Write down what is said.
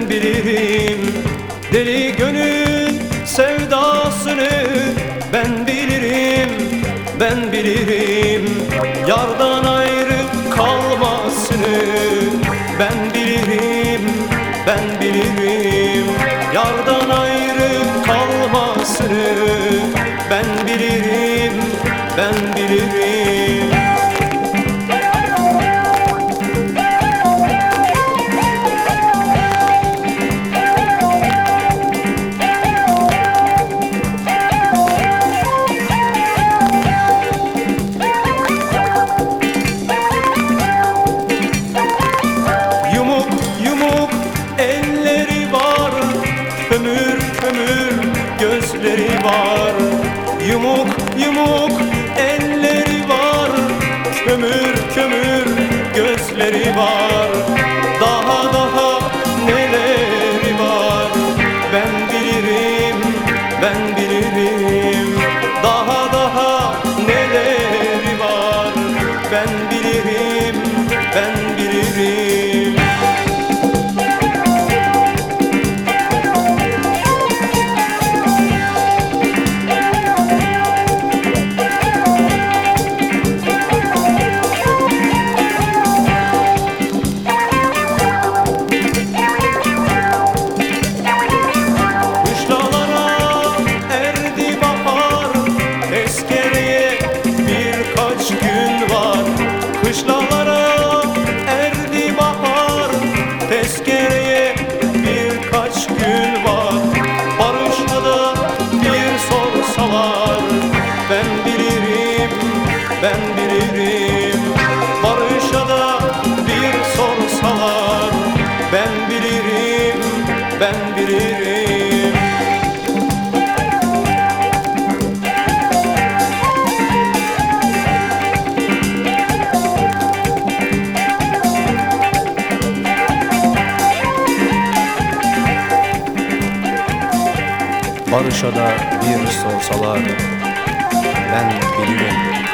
bilirim Deli gönül sevdasını ben bilirim Ben bilirim. Yardan ayrı kalmasını Ben bilirim ben bilirim. Yardan ayrı kalmasını Ben bilirim ben bilirim Yumuk yumuk elleri var. Kömür kömür gözleri var. Daha daha neleri var? Ben bilirim ben bilirim Barış'a da bir sorsalar Ben bilirim